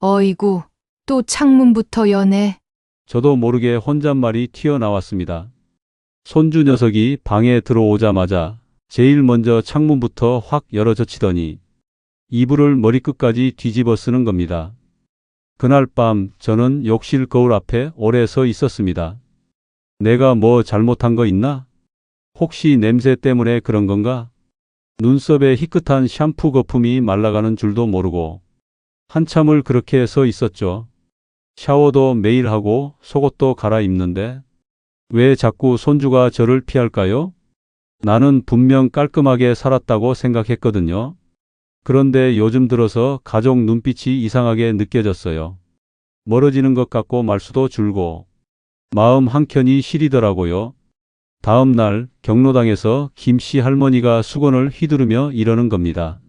어이구, 또 창문부터 여네. 저도 모르게 혼잣말이 튀어나왔습니다. 손주 녀석이 방에 들어오자마자 제일 먼저 창문부터 확 열어젖히더니 이불을 머리끝까지 뒤집어 쓰는 겁니다. 그날 밤 저는 욕실 거울 앞에 오래 서 있었습니다. 내가 뭐 잘못한 거 있나? 혹시 냄새 때문에 그런 건가? 눈썹에 희끗한 샴푸 거품이 말라가는 줄도 모르고 한참을 그렇게 서 있었죠. 샤워도 매일 하고 속옷도 갈아입는데 왜 자꾸 손주가 저를 피할까요? 나는 분명 깔끔하게 살았다고 생각했거든요. 그런데 요즘 들어서 가족 눈빛이 이상하게 느껴졌어요. 멀어지는 것 같고 말수도 줄고 마음 한켠이 시리더라고요. 다음 날 경로당에서 김 씨 할머니가 수건을 휘두르며 이러는 겁니다.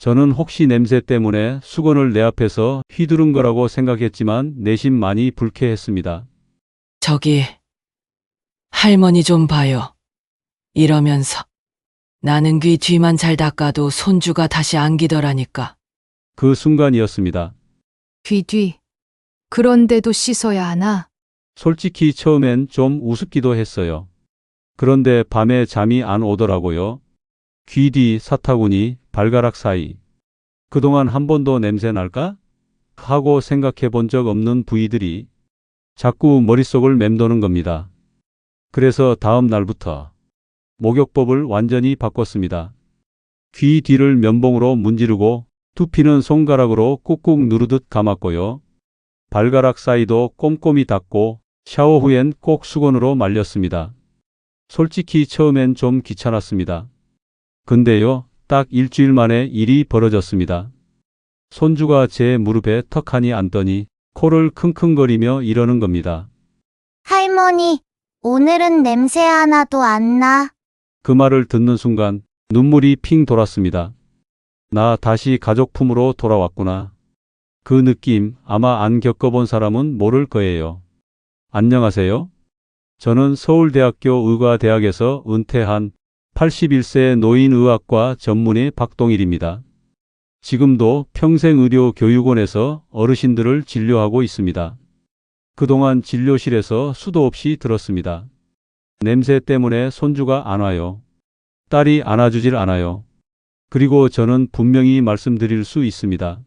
저는 혹시 냄새 때문에 수건을 내 앞에서 휘두른 거라고 생각했지만 내심 많이 불쾌했습니다. 저기, 할머니 좀 봐요. 이러면서. 나는 귀 뒤만 잘 닦아도 손주가 다시 안기더라니까. 그 순간이었습니다. 귀 뒤. 그런데도 씻어야 하나? 솔직히 처음엔 좀 우습기도 했어요. 그런데 밤에 잠이 안 오더라고요. 귀 뒤 사타구니, 발가락 사이. 그동안 한 번도 냄새 날까? 하고 생각해 본 적 없는 부위들이 자꾸 머릿속을 맴도는 겁니다. 그래서 다음 날부터 목욕법을 완전히 바꿨습니다. 귀 뒤를 면봉으로 문지르고 두피는 손가락으로 꾹꾹 누르듯 감았고요. 발가락 사이도 꼼꼼히 닦고 샤워 후엔 꼭 수건으로 말렸습니다. 솔직히 처음엔 좀 귀찮았습니다. 근데요, 딱 일주일 만에 일이 벌어졌습니다. 손주가 제 무릎에 턱하니 앉더니 코를 킁킁거리며 이러는 겁니다. 할머니, 오늘은 냄새 하나도 안 나. 그 말을 듣는 순간 눈물이 핑 돌았습니다. 나 다시 가족 품으로 돌아왔구나. 그 느낌 아마 안 겪어본 사람은 모를 거예요. 안녕하세요. 저는 서울대학교 의과대학에서 은퇴한 81세 노인의학과 전문의 박동일입니다. 지금도 평생의료교육원에서 어르신들을 진료하고 있습니다. 그동안 진료실에서 수도 없이 들었습니다. 냄새 때문에 손주가 안 와요. 딸이 안아주질 않아요. 그리고 저는 분명히 말씀드릴 수 있습니다.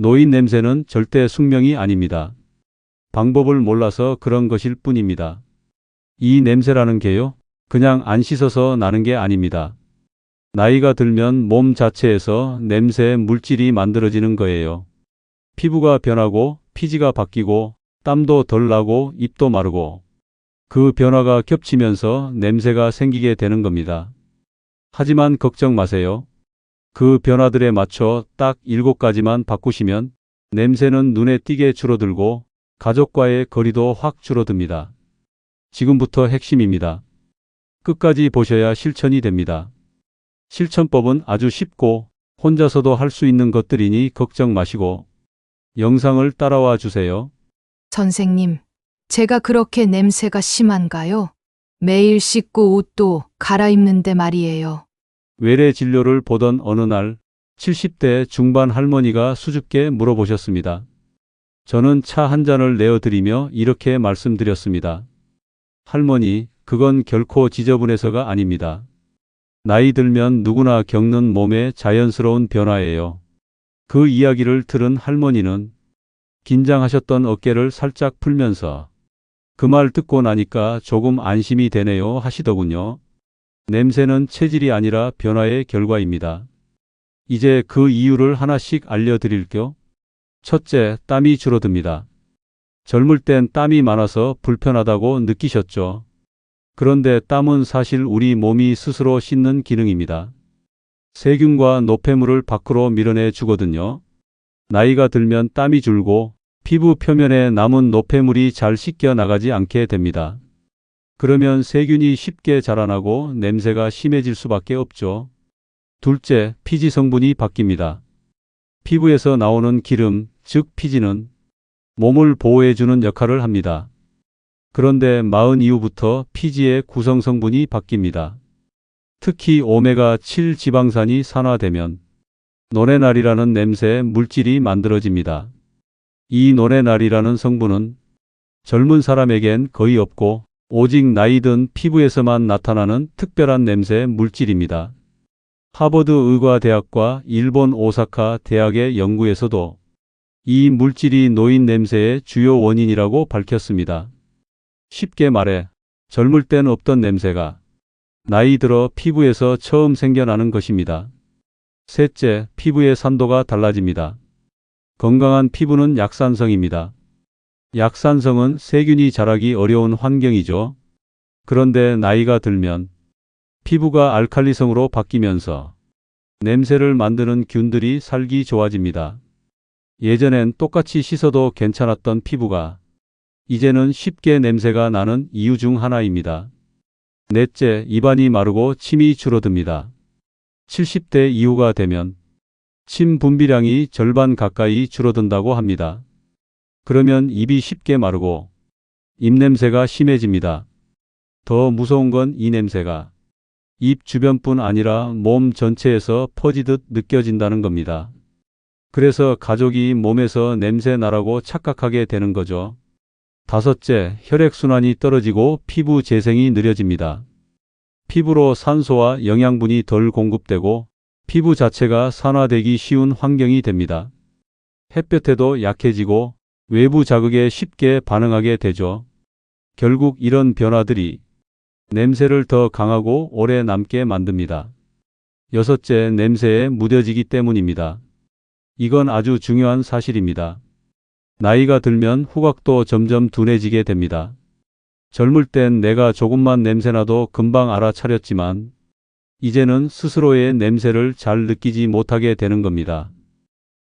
노인 냄새는 절대 숙명이 아닙니다. 방법을 몰라서 그런 것일 뿐입니다. 이 냄새라는 게요, 그냥 안 씻어서 나는 게 아닙니다. 나이가 들면 몸 자체에서 냄새 물질이 만들어지는 거예요. 피부가 변하고 피지가 바뀌고 땀도 덜 나고 입도 마르고 그 변화가 겹치면서 냄새가 생기게 되는 겁니다. 하지만 걱정 마세요. 그 변화들에 맞춰 딱 7가지만 바꾸시면 냄새는 눈에 띄게 줄어들고 가족과의 거리도 확 줄어듭니다. 지금부터 핵심입니다. 끝까지 보셔야 실천이 됩니다. 실천법은 아주 쉽고 혼자서도 할 수 있는 것들이니 걱정 마시고 영상을 따라와 주세요. 선생님, 제가 그렇게 냄새가 심한가요? 매일 씻고 옷도 갈아입는데 말이에요. 외래 진료를 보던 어느 날 70대 중반 할머니가 수줍게 물어보셨습니다. 저는 차 한 잔을 내어드리며 이렇게 말씀드렸습니다. 할머니, 그건 결코 지저분해서가 아닙니다. 나이 들면 누구나 겪는 몸의 자연스러운 변화예요. 그 이야기를 들은 할머니는 긴장하셨던 어깨를 살짝 풀면서 그 말 듣고 나니까 조금 안심이 되네요 하시더군요. 냄새는 체질이 아니라 변화의 결과입니다. 이제 그 이유를 하나씩 알려드릴게요. 첫째, 땀이 줄어듭니다. 젊을 땐 땀이 많아서 불편하다고 느끼셨죠. 그런데 땀은 사실 우리 몸이 스스로 씻는 기능입니다. 세균과 노폐물을 밖으로 밀어내 주거든요. 나이가 들면 땀이 줄고 피부 표면에 남은 노폐물이 잘 씻겨 나가지 않게 됩니다. 그러면 세균이 쉽게 자라나고 냄새가 심해질 수밖에 없죠. 둘째, 피지 성분이 바뀝니다. 피부에서 나오는 기름, 즉 피지는 몸을 보호해주는 역할을 합니다. 그런데 마흔 이후부터 피지의 구성 성분이 바뀝니다. 특히 오메가7 지방산이 산화되면 노네날이라는 냄새 물질이 만들어집니다. 이 노래날이라는 성분은 젊은 사람에겐 거의 없고 오직 나이 든 피부에서만 나타나는 특별한 냄새 물질입니다. 하버드 의과대학과 일본 오사카 대학의 연구에서도 이 물질이 노인 냄새의 주요 원인이라고 밝혔습니다. 쉽게 말해 젊을 땐 없던 냄새가 나이 들어 피부에서 처음 생겨나는 것입니다. 셋째, 피부의 산도가 달라집니다. 건강한 피부는 약산성입니다. 약산성은 세균이 자라기 어려운 환경이죠. 그런데 나이가 들면 피부가 알칼리성으로 바뀌면서 냄새를 만드는 균들이 살기 좋아집니다. 예전엔 똑같이 씻어도 괜찮았던 피부가 이제는 쉽게 냄새가 나는 이유 중 하나입니다. 넷째, 입안이 마르고 침이 줄어듭니다. 70대 이후가 되면 침 분비량이 절반 가까이 줄어든다고 합니다. 그러면 입이 쉽게 마르고 입냄새가 심해집니다. 더 무서운 건 이 냄새가 입 주변뿐 아니라 몸 전체에서 퍼지듯 느껴진다는 겁니다. 그래서 가족이 몸에서 냄새 나라고 착각하게 되는 거죠. 다섯째, 혈액순환이 떨어지고 피부 재생이 느려집니다. 피부로 산소와 영양분이 덜 공급되고 피부 자체가 산화되기 쉬운 환경이 됩니다. 햇볕에도 약해지고 외부 자극에 쉽게 반응하게 되죠. 결국 이런 변화들이 냄새를 더 강하고 오래 남게 만듭니다. 여섯째, 냄새에 무뎌지기 때문입니다. 이건 아주 중요한 사실입니다. 나이가 들면 후각도 점점 둔해지게 됩니다. 젊을 땐 내가 조금만 냄새나도 금방 알아차렸지만 이제는 스스로의 냄새를 잘 느끼지 못하게 되는 겁니다.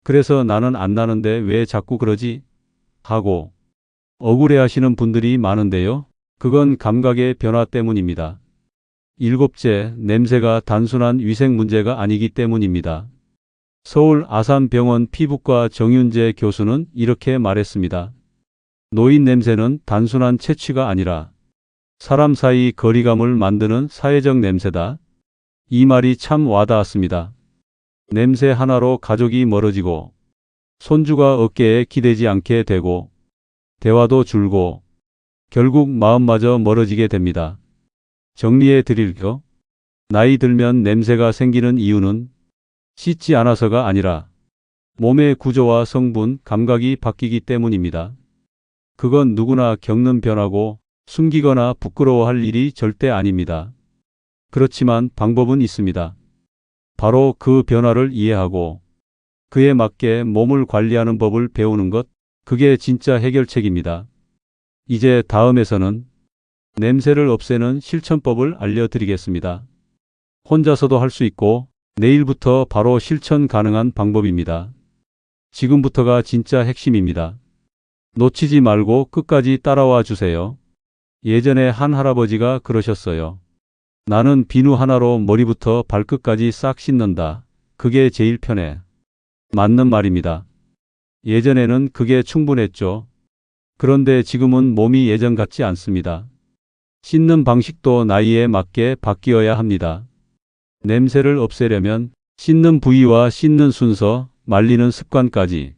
그래서 나는 안 나는데 왜 자꾸 그러지? 하고 억울해 하시는 분들이 많은데요. 그건 감각의 변화 때문입니다. 일곱째, 냄새가 단순한 위생 문제가 아니기 때문입니다. 서울 아산병원 피부과 정윤재 교수는 이렇게 말했습니다. 노인 냄새는 단순한 채취가 아니라 사람 사이 거리감을 만드는 사회적 냄새다. 이 말이 참 와닿았습니다. 냄새 하나로 가족이 멀어지고 손주가 어깨에 기대지 않게 되고 대화도 줄고 결국 마음마저 멀어지게 됩니다. 정리해 드릴게요. 나이 들면 냄새가 생기는 이유는 씻지 않아서가 아니라 몸의 구조와 성분, 감각이 바뀌기 때문입니다. 그건 누구나 겪는 변화고 숨기거나 부끄러워할 일이 절대 아닙니다. 그렇지만 방법은 있습니다. 바로 그 변화를 이해하고 그에 맞게 몸을 관리하는 법을 배우는 것, 그게 진짜 해결책입니다. 이제 다음에서는 냄새를 없애는 실천법을 알려드리겠습니다. 혼자서도 할 수 있고 내일부터 바로 실천 가능한 방법입니다. 지금부터가 진짜 핵심입니다. 놓치지 말고 끝까지 따라와 주세요. 예전에 한 할아버지가 그러셨어요. 나는 비누 하나로 머리부터 발끝까지 싹 씻는다. 그게 제일 편해. 맞는 말입니다. 예전에는 그게 충분했죠. 그런데 지금은 몸이 예전 같지 않습니다. 씻는 방식도 나이에 맞게 바뀌어야 합니다. 냄새를 없애려면 씻는 부위와 씻는 순서, 말리는 습관까지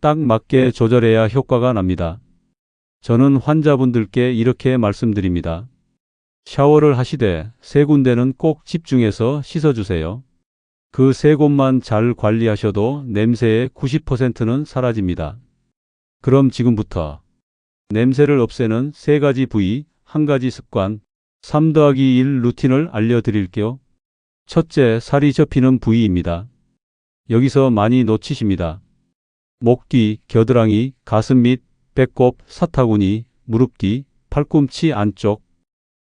딱 맞게 조절해야 효과가 납니다. 저는 환자분들께 이렇게 말씀드립니다. 샤워를 하시되 세 군데는 꼭 집중해서 씻어주세요. 그 세 곳만 잘 관리하셔도 냄새의 90%는 사라집니다. 그럼 지금부터 냄새를 없애는 세 가지 부위, 한 가지 습관, 3 더하기 1 루틴을 알려드릴게요. 첫째, 살이 접히는 부위입니다. 여기서 많이 놓치십니다. 목 뒤, 겨드랑이, 가슴 및 배꼽, 사타구니, 무릎 뒤, 팔꿈치 안쪽.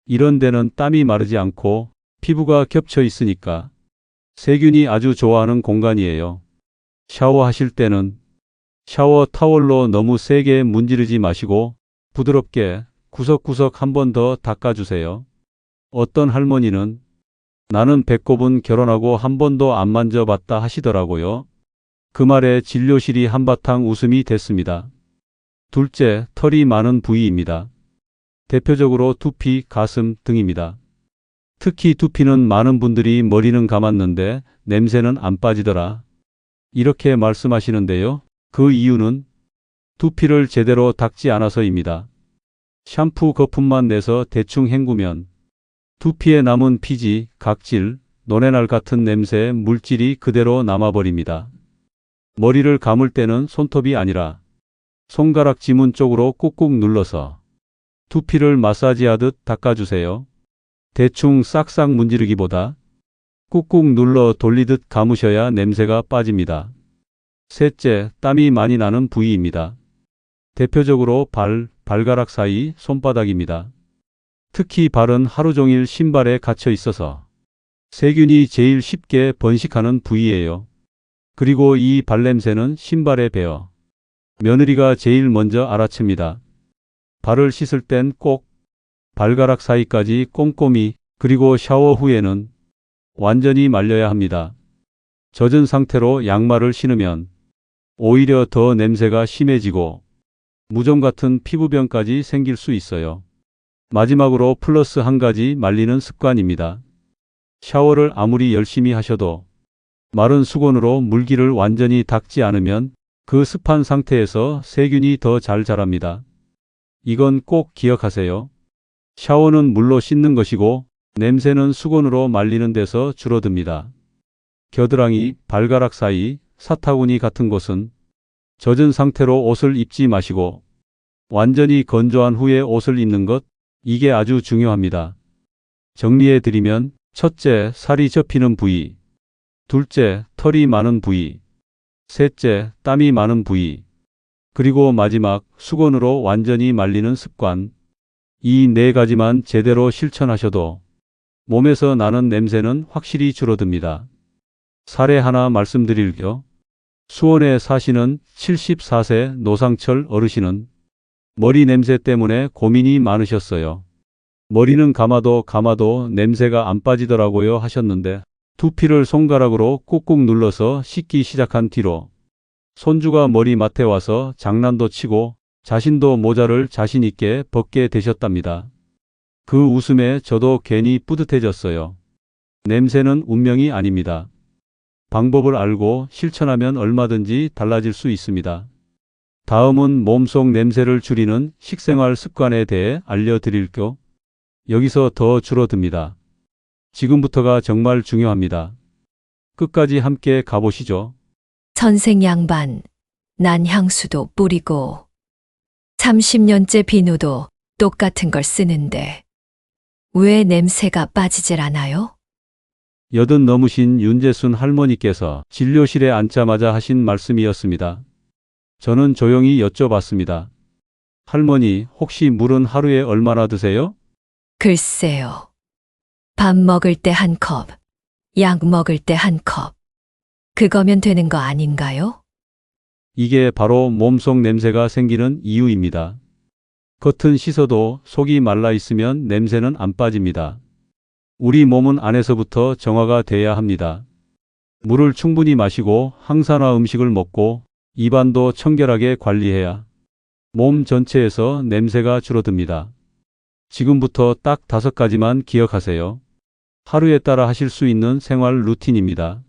이런 데는 땀이 마르지 않고 피부가 겹쳐 있으니까 세균이 아주 좋아하는 공간이에요. 샤워하실 때는 샤워 타월로 너무 세게 문지르지 마시고 부드럽게 구석구석 한 번 더 닦아주세요. 어떤 할머니는 나는 배꼽은 결혼하고 한 번도 안 만져봤다 하시더라고요. 그 말에 진료실이 한바탕 웃음이 됐습니다. 둘째, 털이 많은 부위입니다. 대표적으로 두피, 가슴 등입니다. 특히 두피는 많은 분들이 머리는 감았는데 냄새는 안 빠지더라. 이렇게 말씀하시는데요. 그 이유는 두피를 제대로 닦지 않아서입니다. 샴푸 거품만 내서 대충 헹구면 두피에 남은 피지, 각질, 노래날 같은 냄새의 물질이 그대로 남아버립니다. 머리를 감을 때는 손톱이 아니라 손가락 지문 쪽으로 꾹꾹 눌러서 두피를 마사지하듯 닦아주세요. 대충 싹싹 문지르기보다 꾹꾹 눌러 돌리듯 감으셔야 냄새가 빠집니다. 셋째, 땀이 많이 나는 부위입니다. 대표적으로 발, 발가락 사이, 손바닥입니다. 특히 발은 하루 종일 신발에 갇혀 있어서 세균이 제일 쉽게 번식하는 부위예요. 그리고 이 발냄새는 신발에 배어 며느리가 제일 먼저 알아챕니다. 발을 씻을 땐 꼭 발가락 사이까지 꼼꼼히 그리고 샤워 후에는 완전히 말려야 합니다. 젖은 상태로 양말을 신으면 오히려 더 냄새가 심해지고 무좀 같은 피부병까지 생길 수 있어요. 마지막으로 플러스 한 가지 말리는 습관입니다. 샤워를 아무리 열심히 하셔도 마른 수건으로 물기를 완전히 닦지 않으면 그 습한 상태에서 세균이 더 잘 자랍니다. 이건 꼭 기억하세요. 샤워는 물로 씻는 것이고 냄새는 수건으로 말리는 데서 줄어듭니다. 겨드랑이, 발가락 사이, 사타구니 같은 곳은 젖은 상태로 옷을 입지 마시고 완전히 건조한 후에 옷을 입는 것, 이게 아주 중요합니다. 정리해 드리면 첫째, 살이 접히는 부위. 둘째, 털이 많은 부위. 셋째, 땀이 많은 부위. 그리고 마지막, 수건으로 완전히 말리는 습관. 이 네 가지만 제대로 실천하셔도 몸에서 나는 냄새는 확실히 줄어듭니다. 사례 하나 말씀드릴게요. 수원에 사시는 74세 노상철 어르신은 머리 냄새 때문에 고민이 많으셨어요. 머리는 감아도 감아도 냄새가 안 빠지더라고요 하셨는데 두피를 손가락으로 꾹꾹 눌러서 씻기 시작한 뒤로 손주가 머리맡에 와서 장난도 치고 자신도 모자를 자신 있게 벗게 되셨답니다. 그 웃음에 저도 괜히 뿌듯해졌어요. 냄새는 운명이 아닙니다. 방법을 알고 실천하면 얼마든지 달라질 수 있습니다. 다음은 몸속 냄새를 줄이는 식생활 습관에 대해 알려드릴게요. 여기서 더 줄어듭니다. 지금부터가 정말 중요합니다. 끝까지 함께 가보시죠. 선생 양반, 난 향수도 뿌리고 30년째 비누도 똑같은 걸 쓰는데 왜 냄새가 빠지질 않아요? 여든 넘으신 윤재순 할머니께서 진료실에 앉자마자 하신 말씀이었습니다. 저는 조용히 여쭤봤습니다. 할머니, 혹시 물은 하루에 얼마나 드세요? 글쎄요. 밥 먹을 때 한 컵, 약 먹을 때 한 컵. 그거면 되는 거 아닌가요? 이게 바로 몸속 냄새가 생기는 이유입니다. 겉은 씻어도 속이 말라 있으면 냄새는 안 빠집니다. 우리 몸은 안에서부터 정화가 돼야 합니다. 물을 충분히 마시고 항산화 음식을 먹고 입안도 청결하게 관리해야 몸 전체에서 냄새가 줄어듭니다. 지금부터 딱 다섯 가지만 기억하세요. 하루에 따라 하실 수 있는 생활 루틴입니다.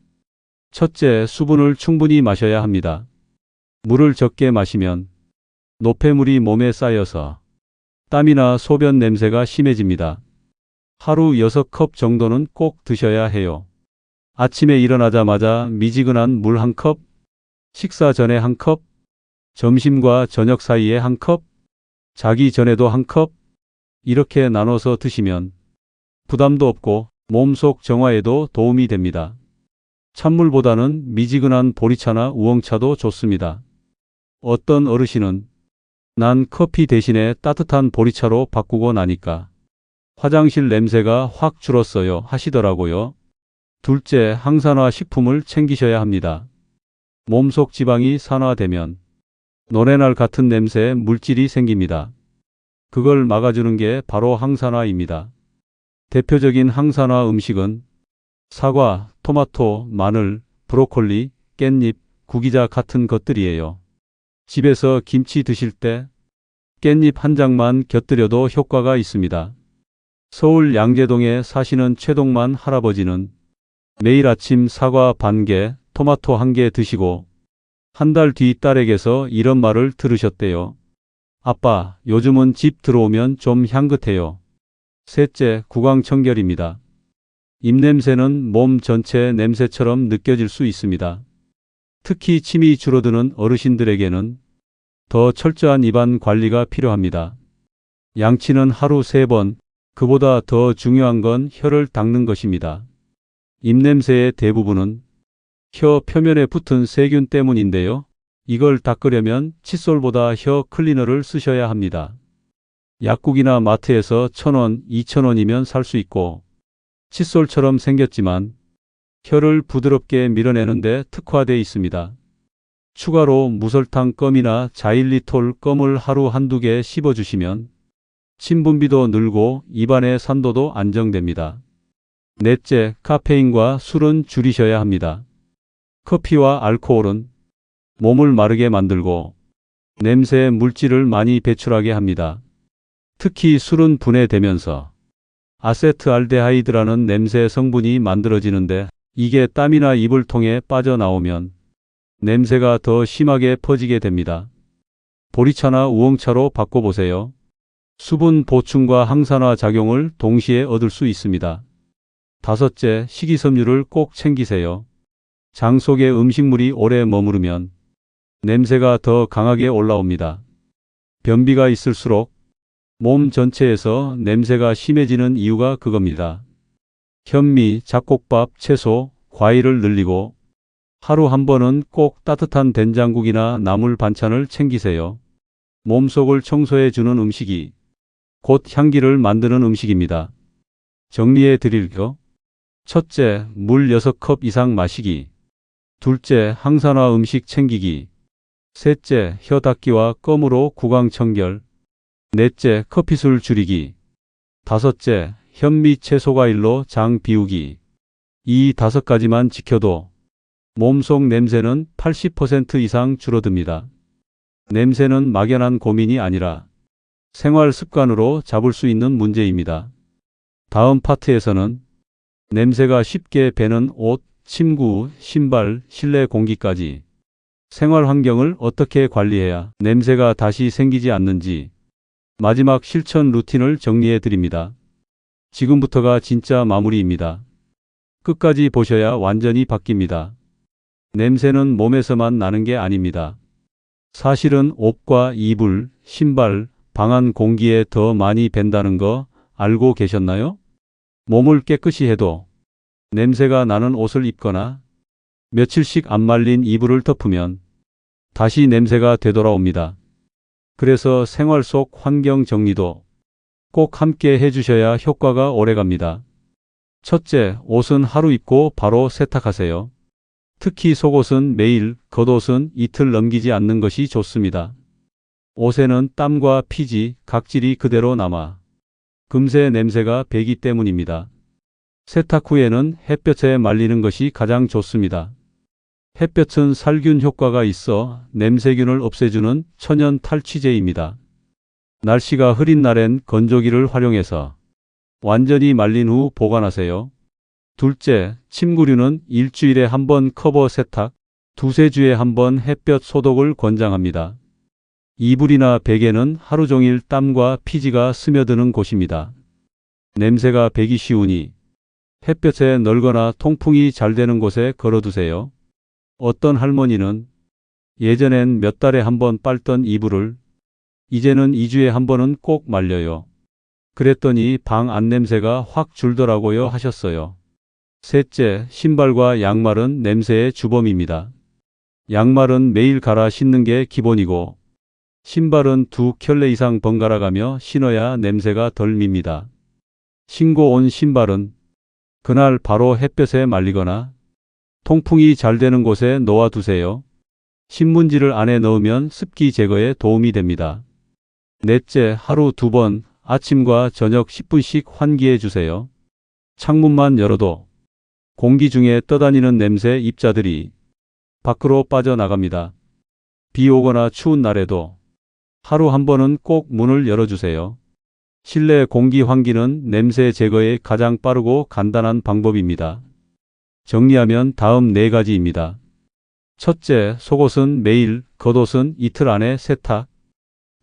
첫째, 수분을 충분히 마셔야 합니다. 물을 적게 마시면 노폐물이 몸에 쌓여서 땀이나 소변 냄새가 심해집니다. 하루 6컵 정도는 꼭 드셔야 해요. 아침에 일어나자마자 미지근한 물 한 컵, 식사 전에 한 컵, 점심과 저녁 사이에 한 컵, 자기 전에도 한 컵, 이렇게 나눠서 드시면 부담도 없고 몸속 정화에도 도움이 됩니다. 찬물보다는 미지근한 보리차나 우엉차도 좋습니다. 어떤 어르신은 난 커피 대신에 따뜻한 보리차로 바꾸고 나니까 화장실 냄새가 확 줄었어요 하시더라고요. 둘째, 항산화 식품을 챙기셔야 합니다. 몸속 지방이 산화되면 노래날 같은 냄새의 물질이 생깁니다. 그걸 막아주는 게 바로 항산화입니다. 대표적인 항산화 음식은 사과, 토마토, 마늘, 브로콜리, 깻잎, 구기자 같은 것들이에요. 집에서 김치 드실 때 깻잎 한 장만 곁들여도 효과가 있습니다. 서울 양재동에 사시는 최동만 할아버지는 매일 아침 사과 반 개, 토마토 한 개 드시고 한 달 뒤 딸에게서 이런 말을 들으셨대요. 아빠, 요즘은 집 들어오면 좀 향긋해요. 셋째, 구강청결입니다. 입냄새는 몸 전체 냄새처럼 느껴질 수 있습니다. 특히 침이 줄어드는 어르신들에게는 더 철저한 입안 관리가 필요합니다. 양치는 하루 세 번, 그보다 더 중요한 건 혀를 닦는 것입니다. 입냄새의 대부분은 혀 표면에 붙은 세균 때문인데요. 이걸 닦으려면 칫솔보다 혀 클리너를 쓰셔야 합니다. 약국이나 마트에서 1,000원, 2,000원이면 살 수 있고 칫솔처럼 생겼지만 혀를 부드럽게 밀어내는데 특화되어 있습니다. 추가로 무설탕 껌이나 자일리톨 껌을 하루 한두 개 씹어주시면 침분비도 늘고 입안의 산도도 안정됩니다. 넷째, 카페인과 술은 줄이셔야 합니다. 커피와 알코올은 몸을 마르게 만들고 냄새 물질을 많이 배출하게 합니다. 특히 술은 분해되면서 아세트알데하이드라는 냄새 성분이 만들어지는데 이게 땀이나 입을 통해 빠져나오면 냄새가 더 심하게 퍼지게 됩니다. 보리차나 우엉차로 바꿔보세요. 수분 보충과 항산화 작용을 동시에 얻을 수 있습니다. 다섯째, 식이섬유를 꼭 챙기세요. 장 속에 음식물이 오래 머무르면 냄새가 더 강하게 올라옵니다. 변비가 있을수록 몸 전체에서 냄새가 심해지는 이유가 그겁니다. 현미, 잡곡밥, 채소, 과일을 늘리고 하루 한 번은 꼭 따뜻한 된장국이나 나물 반찬을 챙기세요. 몸속을 청소해 주는 음식이 곧 향기를 만드는 음식입니다. 정리해 드릴게요. 첫째, 물 6컵 이상 마시기. 둘째, 항산화 음식 챙기기. 셋째, 혀 닦기와 껌으로 구강 청결. 넷째, 커피술 줄이기. 다섯째, 현미 채소 과일로 장 비우기. 이 다섯 가지만 지켜도 몸속 냄새는 80% 이상 줄어듭니다. 냄새는 막연한 고민이 아니라 생활 습관으로 잡을 수 있는 문제입니다. 다음 파트에서는 냄새가 쉽게 배는 옷, 침구, 신발, 실내 공기까지 생활 환경을 어떻게 관리해야 냄새가 다시 생기지 않는지 마지막 실천 루틴을 정리해 드립니다. 지금부터가 진짜 마무리입니다. 끝까지 보셔야 완전히 바뀝니다. 냄새는 몸에서만 나는 게 아닙니다. 사실은 옷과 이불, 신발, 방안 공기에 더 많이 밴다는 거 알고 계셨나요? 몸을 깨끗이 해도 냄새가 나는 옷을 입거나 며칠씩 안 말린 이불을 덮으면 다시 냄새가 되돌아옵니다. 그래서 생활 속 환경 정리도 꼭 함께 해주셔야 효과가 오래 갑니다. 첫째, 옷은 하루 입고 바로 세탁하세요. 특히 속옷은 매일, 겉옷은 이틀 넘기지 않는 것이 좋습니다. 옷에는 땀과 피지, 각질이 그대로 남아 금세 냄새가 배기 때문입니다. 세탁 후에는 햇볕에 말리는 것이 가장 좋습니다. 햇볕은 살균 효과가 있어 냄새균을 없애주는 천연 탈취제입니다. 날씨가 흐린 날엔 건조기를 활용해서 완전히 말린 후 보관하세요. 둘째, 침구류는 일주일에 한 번 커버 세탁, 두세 주에 한 번 햇볕 소독을 권장합니다. 이불이나 베개는 하루 종일 땀과 피지가 스며드는 곳입니다. 냄새가 배기 쉬우니 햇볕에 널거나 통풍이 잘 되는 곳에 걸어두세요. 어떤 할머니는 예전엔 몇 달에 한 번 빨던 이불을 이제는 2주에 한 번은 꼭 말려요. 그랬더니 방 안냄새가 확 줄더라고요 하셨어요. 셋째, 신발과 양말은 냄새의 주범입니다. 양말은 매일 갈아 신는 게 기본이고 신발은 두 켤레 이상 번갈아 가며 신어야 냄새가 덜 밉니다. 신고 온 신발은 그날 바로 햇볕에 말리거나 통풍이 잘 되는 곳에 놓아두세요. 신문지를 안에 넣으면 습기 제거에 도움이 됩니다. 넷째, 하루 두 번 아침과 저녁 10분씩 환기해 주세요. 창문만 열어도 공기 중에 떠다니는 냄새 입자들이 밖으로 빠져나갑니다. 비 오거나 추운 날에도 하루 한 번은 꼭 문을 열어주세요. 실내 공기 환기는 냄새 제거에 가장 빠르고 간단한 방법입니다. 정리하면 다음 네 가지입니다. 첫째, 속옷은 매일, 겉옷은 이틀 안에 세탁.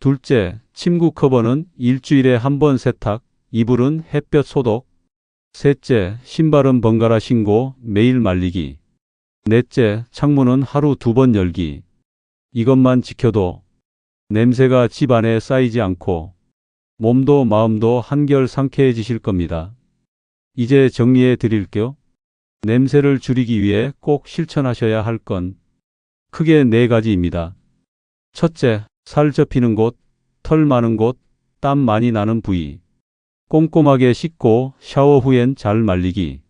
둘째, 침구 커버는 일주일에 한 번 세탁, 이불은 햇볕 소독. 셋째, 신발은 번갈아 신고 매일 말리기. 넷째, 창문은 하루 두 번 열기. 이것만 지켜도 냄새가 집 안에 쌓이지 않고 몸도 마음도 한결 상쾌해지실 겁니다. 이제 정리해 드릴게요. 냄새를 줄이기 위해 꼭 실천하셔야 할 건 크게 네 가지입니다. 첫째, 살 접히는 곳, 털 많은 곳, 땀 많이 나는 부위. 꼼꼼하게 씻고 샤워 후엔 잘 말리기.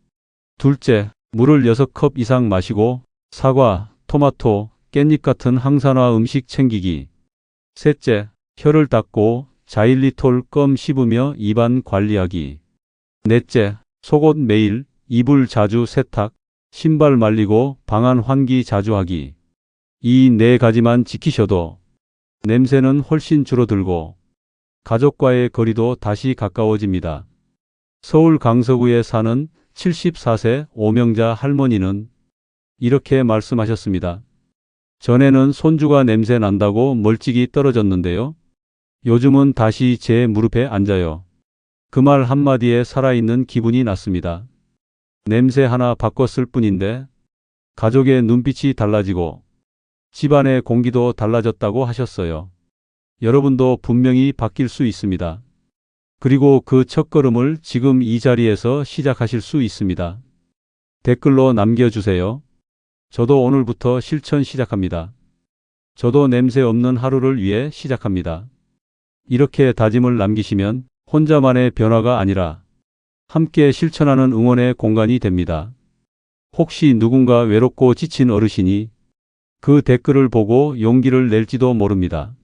둘째, 물을 6컵 이상 마시고 사과, 토마토, 깻잎 같은 항산화 음식 챙기기. 셋째, 혀를 닦고 자일리톨 껌 씹으며 입안 관리하기. 넷째, 속옷 매일, 이불 자주 세탁, 신발 말리고 방안 환기 자주 하기. 이 네 가지만 지키셔도 냄새는 훨씬 줄어들고 가족과의 거리도 다시 가까워집니다. 서울 강서구에 사는 74세 오명자 할머니는 이렇게 말씀하셨습니다. 전에는 손주가 냄새 난다고 멀찍이 떨어졌는데요. 요즘은 다시 제 무릎에 앉아요. 그 말 한마디에 살아있는 기분이 났습니다. 냄새 하나 바꿨을 뿐인데 가족의 눈빛이 달라지고 집안의 공기도 달라졌다고 하셨어요. 여러분도 분명히 바뀔 수 있습니다. 그리고 그 첫걸음을 지금 이 자리에서 시작하실 수 있습니다. 댓글로 남겨주세요. 저도 오늘부터 실천 시작합니다. 저도 냄새 없는 하루를 위해 시작합니다. 이렇게 다짐을 남기시면 혼자만의 변화가 아니라 함께 실천하는 응원의 공간이 됩니다. 혹시 누군가 외롭고 지친 어르신이 그 댓글을 보고 용기를 낼지도 모릅니다.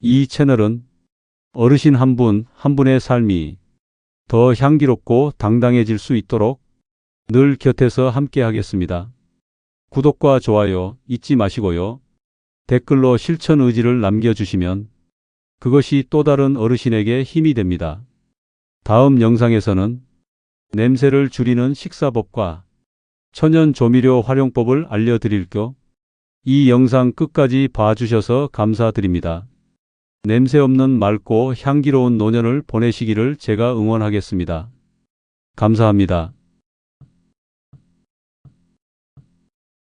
이 채널은 어르신 한 분, 한 분의 삶이 더 향기롭고 당당해질 수 있도록 늘 곁에서 함께 하겠습니다. 구독과 좋아요 잊지 마시고요. 댓글로 실천 의지를 남겨주시면 그것이 또 다른 어르신에게 힘이 됩니다. 다음 영상에서는 냄새를 줄이는 식사법과 천연 조미료 활용법을 알려드릴게요. 이 영상 끝까지 봐주셔서 감사드립니다. 냄새 없는 맑고 향기로운 노년을 보내시기를 제가 응원하겠습니다. 감사합니다.